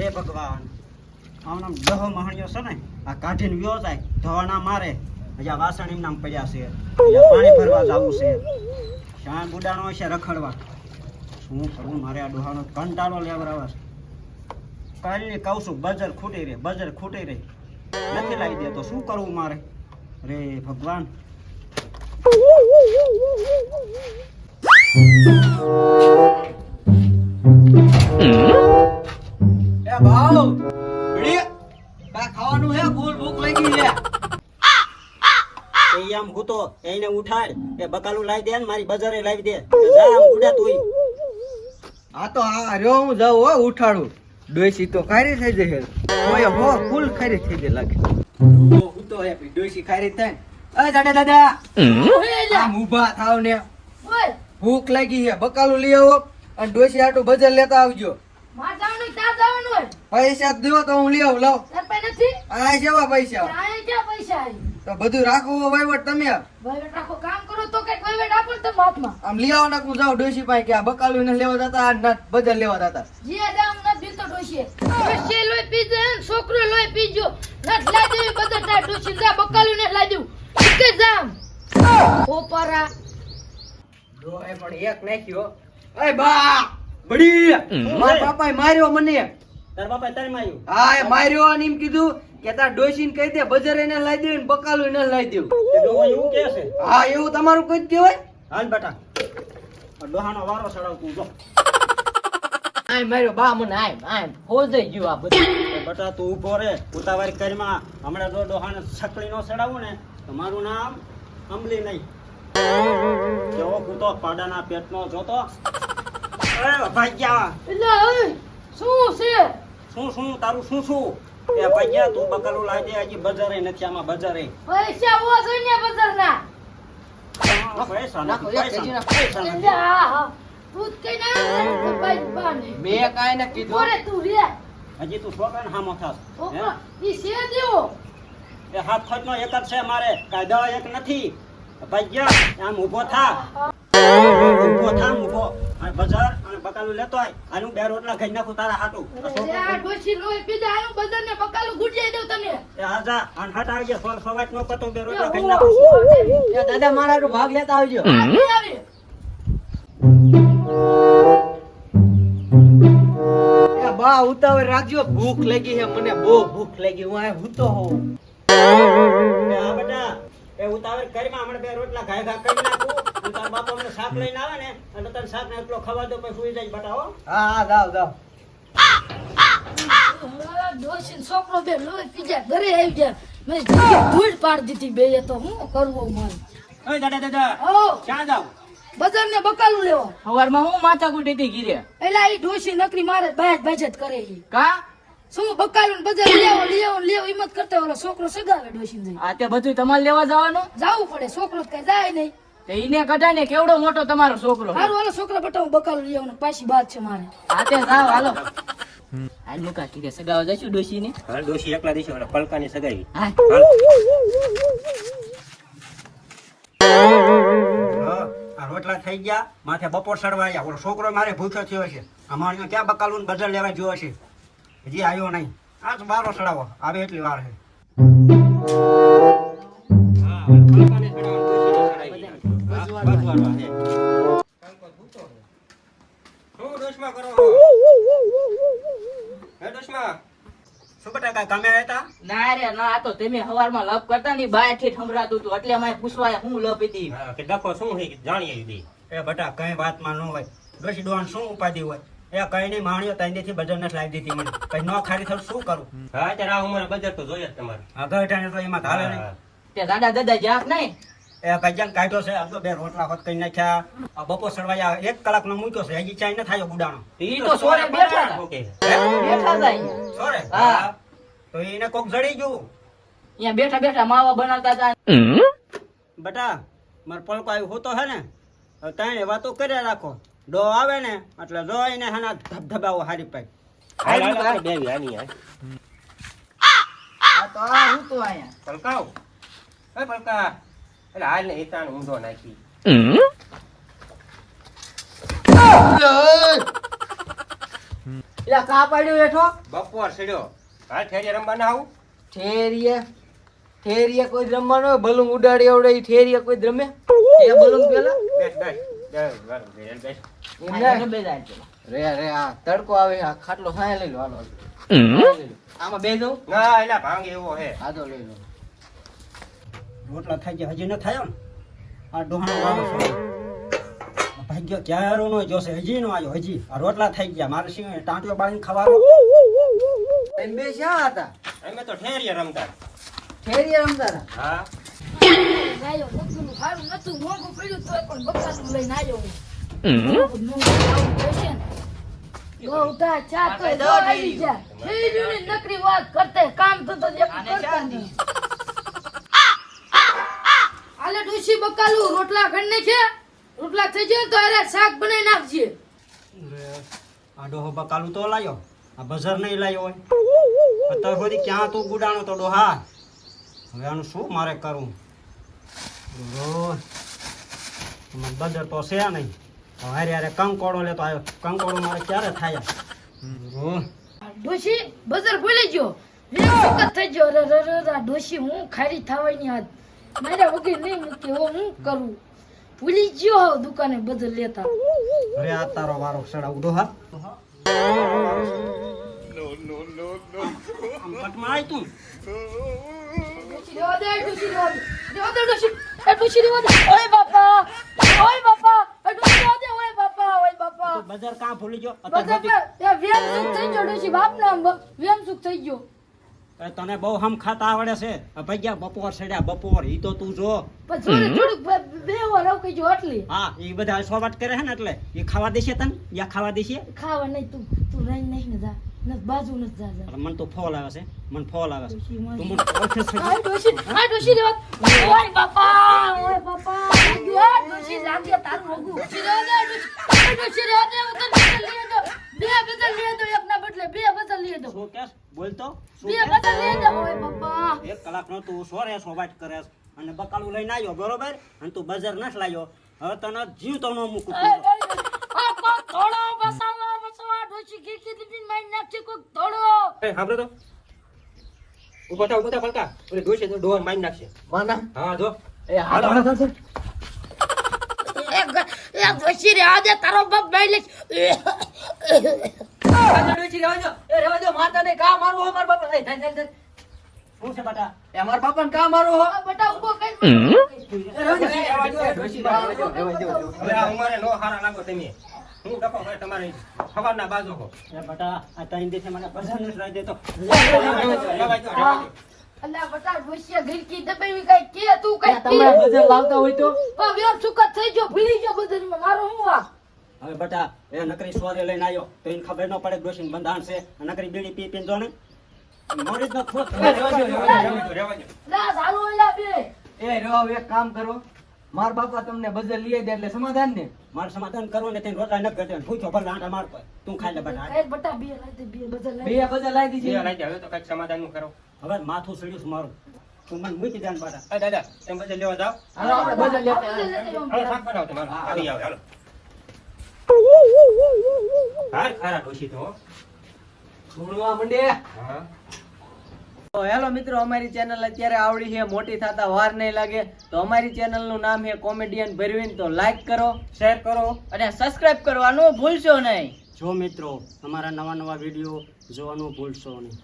હે ભગવાન? આમ દહ મહાણીઓ છે ને, આ કાઢીને વ્યો જાય ધવાના મારે. હજા વાસણ એમ નામ પડ્યા છે. પાણી ભરવા જવું છે. શ્યામ બુડાનો છે રખડવા? શું કરવું મારે આ ડોહાનો કંટાળો લેવરાવા છે. કાલની કહું છું, બજર ખૂટી રે બજર ખૂટી રે નથી લાવી દે તો શું કરવું મારે? રે ભગવાન. એ ભાવ. ખાવાનું હે ફૂલ ભૂખ લાગી છે. એ આમ હું એને ઉઠાડ એ બકાલું લાવી દે ને મારી બજારે લાવી દે. જા આમ ઉડા તું આ તો આ રહ્યો હું જાઉં હો ઉઠાડું. ડોસી તો ખારી થઈ જશે. ઓય હો ફૂલ ખારી થઈ જાય લાગે. હે ડોસી ખારી થાય ને. દાદા દાદા આમ ઊભા થાવ ને. ભૂખ લાગી છે બકાલું લઈ આવો. અને ડોસી આટું બજાર લેતા આવજો. પૈસા દો તો હું લઈ આવું લાવ આ જેવા પૈસા? તો બધું રાખવું વહીવટ તમે. આમ લઈ આવો નાખું જાવ ડોસી પાસે કે આ બકાલું ને લેવા જતા આ ન- બજાર લેવા જતા. છોકરો લોહી પીજો નટ દેવી બધા ડોશી જા બકાલું ને લાઈ દેવું કે જામ ઓપરા ડોહે પણ એક નાખ્યો. અય બા બડી મારા બાપાએ માર્યો મને. તાર બાપા તારે માયું હા એ માર્યો અને એમ કીધું કે તાર ડોશીને કહી દે બજાર એને લાવી દેવું ને બકાલું એને લાવી દેવું. એવું કે છે? હા એવું તમારું કોઈ જ કહેવાય? હાલ બેટા. ડોહાનો વારો સડાવ જો. આય માર્યો બા મને આય આય ફોજાઈ ગયું આ બધું. બેટા તું ઊભો રે ઉતાવળ કરીમાં. હમણાં જો ડોહાને સકલી નો સડાવું ને તમારું નામ અંબલી નહીં. કેવો કૂતો પાડાના પેટનો જોતો. એ ભાગ્યા. શું છે? શું શું તારું શું શું? એ ભાગ્યા તું બકલું લાવી દે હજી બજારે નથી આમાં બજારે. પૈસા હોવા જોઈએ ને બજારના. પૈસા ના પૈસા પૈસા તું જ ના ભાઈ બાને મેં કાંઈ ન કીધું. ઓરે તું રે હજી તું છોકરાને હામો થાસ છોકરો ઈ છે દેવો. એ હાથ ખોટનો એક જ છે મારે કાયદા એક નથી. ભાઈ આમ ઊભો થા. ઊભો થા આમ ઊભો બજાર બકાલું લેતો આય. આનું બે રોટલા ખાઈ નાખું તારા હાટું. આ અરે છોકરો આ ડોશી લોહી પીધા આનું બજારને બકાલું ગુડિયાઈ દઉં તને. એ હા જા હટ આવી ગયા સોળ નો પતો બે રોટલા ખાઈ નાખું. એ દાદા મારા ભાગ લેતા આવજો. બા ઉતાવળ રાખજો ભૂખ લાગી છે મને બહુ ભૂખ લાગી. હું આ હૂતો હોઉં. બેટા. એ ઉતાવળ કરીમાં હમણાં બે રોટલા ખાઈ ખા કરી નાખું. અને તારા બાપા મને શાક લઈને આવે ને એટલે તને શાક ને એકલો ખવા દો પછી સુઈ જાય બેટા હા. હા જાવ જાવ છોકરો બે લોહી પીધા ઘરે આવી ગયા મેં ધૂળ પાડી દીધી બે તો હું કરવું મારે? ઓય દાદા દાદા ઓ ક્યાં જાવ બજારને બકાલું લેવો. સવારમાં હું માથા કુટી હતી ગીરે એલા ઈ ડોશી નકરી મારે બાજ બાજત કરે ઈ. કા? શું બકાલું ને બજાર લેવો લેવો લેવો હિંમત કરતા ઓલો છોકરો સગાવે ડોશી આ તે બધું તમારે લેવા જવાનું? જાવું પડે છોકરો તો કઈ જાય નહીં. તે કઢાને કઢાય ને કેવડો મોટો તમારો છોકરો હારું હાલો છોકરા બટા હું બકાલું લઈ આવું પાછી બાદ છે મારે. આ તે જાવ હાલો. હાલ મુકા કીધે સગાવા જઈશું ડોશી ને હાલ ડોશી એકલા દીશો એટલે પલકાની સગાઈ. હા. હા, રોટલા થઈ ગયા. માથે બપોર સડવા આવ્યા. ઓલો છોકરો મારે ભૂખ્યો થયો છે. અમારે ક્યાં બકાલું ને બજાર લેવા જોયો છે હજી આવ્યો નહીં. આ તો બારો સડાવો આવે એટલી વાર છે. સડાવી. છે. શું ડોશમાં કરો હે ડોશમાં? શું કામે હતા? ના રે ના આ તો તમે હવારમાં લપ કરતા ની બાયથી સંભળાતું હતું. એટલે અમારે પૂછવા હું લપ હતી? કે ડખો શું છે જાણીએ દીધી એ બટા કઈ વાતમાં ન હોય. ડોશી ડોહાને શું ઉપાધિ હોય? એ કઈ નહીં માણ્યો તૈનથી બજાર નથી લાવી દીધી મને. કઈ ન ખારી થયું શું કરું? હા ત્યારે આ ઉંમરે બજાર તો જોઈએ તમારે. આગળ તો એમાં હાલે નહીં. તે દાદા દાદા જાક નહીં? એ કઈ કાઢ્યો છે? આમ તો બે રોટલા હોત કઈ નાખ્યા. બપોર સડવાયા એક કલાક નો મૂક્યો છે. હજી ચાઈ ન થાય ગુડાનો ઈ તો સોરે બેઠા હતા. શું કહે છે? બેઠા હતા સોરે? હા. તો એને કોક જડી ગયું. અહીંયા બેઠા બેઠા માવા બનાવતા હતા. બટા મારે પલકો આવ્યું હોતો હે ને તાણે વાતો કર્યા રાખો. ડો આવે ને એટલે જો એને હાના ધબધબાવો હારી પાઈ હાલ, હાલ, હાલ, બેવી, આની, આ તો હું તો અહીંયા. પલકાવ. એ પલકા. એટલે હાલ ને ઈતાણ ઊંધો નાખી. એટલે કા પાડ્યું હેઠો? બપોર સડ્યો. હાલ ઠેરીએ રમવાના આવું? ઠેરીએ? ઠેરીએ કોઈ જ રમવાનો હોય? બલૂન ઉડાડી આવડે ઠેરીએ કોઈ જ રમે? એ બલૂન પેલા બેસ આ. રે રે આ તડકો આવે આ ખાટલો સાયા લઈ લો હાલો. આમાં બે દઉં? ના એલા ભાંગ એવો હે. હા તો લઈ લો. રોટલા થઈ ગયા હજી ન થયો ને? આ ડોહાણો વાળો છે. ભાગ્યો ક્યારો નો જોશે હજી નો આવ્યો હજી. આ રોટલા થઈ ગયા મારે શું ટાંટિયો બાળીને ખાવાનો? એમ બે શા હતા? અમે તો ઠેરિયા રમતા. ઠેરિયા રમતા હા. આવ્યો સારું નતું મોંઘું પડ્યું તોય પણ લઈને આવ્યો ચા તો નકરી વાત કરતે કામ તો ડોશી બકાલું રોટલા ઘરને છે રોટલા થઈ જાય તો અરે શાક બનાવી નાખજે. આ ડોહો બકાલું તો લાયો. આ બજાર નહીં લાયો હોય. અત્યાર સુધી ક્યાં તું ગુડાણો તો ડોહા? હવે આનું શું મારે કરવું બજાર તો છે નહીં. અરે હારે હારે કંકોડો લેતો આવ્યો. કંકોડો મારે ક્યારે થાય? ડોશી બજાર ભૂલી ગયો. વખત થઈ ગયો. ડોશી હું ખારી થવાની હાથ મારા વગર નહીં મૂકી હો હું કરું? ભૂલી ગયો હો દુકાને બધું લેતા. અરે આ તારો વારો સડા ઉડો હા. તું. બજાર કાં ભૂલી ગયો? વેમ સુખ થઈ ગયો બાપ ના વેમ સુખ થઈ ગયો. તને બહુ હમ ખાતા આવડે છે. આ ભૈયા બપોર સડ્યા બપોર ઈ તો તું જો. પણ બે- ગયો એટલી હા ઈ બધા સોવાટ કરે હે ને એટલે ઈ ખાવા દેશે તને? યા ખાવા દેશે? ખાવા નહીં તું તું રહી નહીં ને જા. ને બાજુ ન જા જા. મને તો ફોલ આવે છે. મને ફોલ આવે છે. તું મને ઓળખે છે આ ડોશી આ ડોશી રેવા ઓય બાપા ઓય બાપા. આ ડોશી લાગ્યો તારું રોગું ડોશી રેવા ડોશી. આ ડોશી રેવા દે ઉતર લઈ દો બે બદલ લઈ દો એક ના બદલે બે બદલ લઈ દો શું કેસ? બોલતો એક કલાક નો તું સોરે સોવાટ કરે અને બકાલું લઈને આવ્યો બરોબર? અને તું બજાર ન લાવ્યો હવે તને જીવ તો ન મૂકું તો. ઊભો થા ઊભો થા પલકા. ઓલી ડોશી તો ડોહર મારી નાખશે. માના હા જો. એ હાલો હાલો ચાલ, ચાલ. એક એક ડોશી રેવા દે તારો બાપ બાઈ લે તમારી ખબરના બાજુ હો બટા આ ત્રણ દિવસે મને બજાર ન દેતો. અલ્લા બટા દબાવી કઈ કે તું કઈ બજાર લાવતા હોય તો પણ થઈ ગયો ભૂલી ગયો બધામાં મારો હું આ હવે બટા એ નકરી સોરે લઈને આવ્યો તો એને ખબર ન પડે ડોશીને બંધાણ છે. નકરી બીડી પી પીને જો ને નો ખોટ. દો, દો, દો. બે. એ રેવા એક કામ કરો. માર બાપા તમને બજાર લઈ દે એટલે સમાધાન ને? માર સમાધાન કરો ને તેને રોટલા ન કરતો. પૂછો ભલે આંટા માર પર તું ખાઈ લે બટા. કઈ બટા બે લાઈ દે બે બધા બે લાઈ બજાર લાવી બે દીધી લઈ જાઓ, હવે તો કંઈક સમાધાનનું કરો. હવે માથું સડ્યું છે મારું. તું મને મૂકી દેન બટા. એ દાદા તમે બધા લેવા જાવ હાલો આપણે બજાર લેતા હાલો શાક બનાવો તમારું. આવી આવો હાલો. હાર ખારા ડોશી તો હો. મંડે? હા. તો હેલો મિત્રો અમારી ચેનલ અત્યારે આવડી છે મોટી થતા વાર નહીં લાગે. તો અમારી ચેનલનું નામ છે કોમેડિયન ભરવીન તો લાઈક કરો શેર કરો અને સબસ્ક્રાઇબ કરવાનું ભૂલશો નહીં. જો મિત્રો અમારા નવા નવા વીડિયો જોવાનું ભૂલશો નહીં.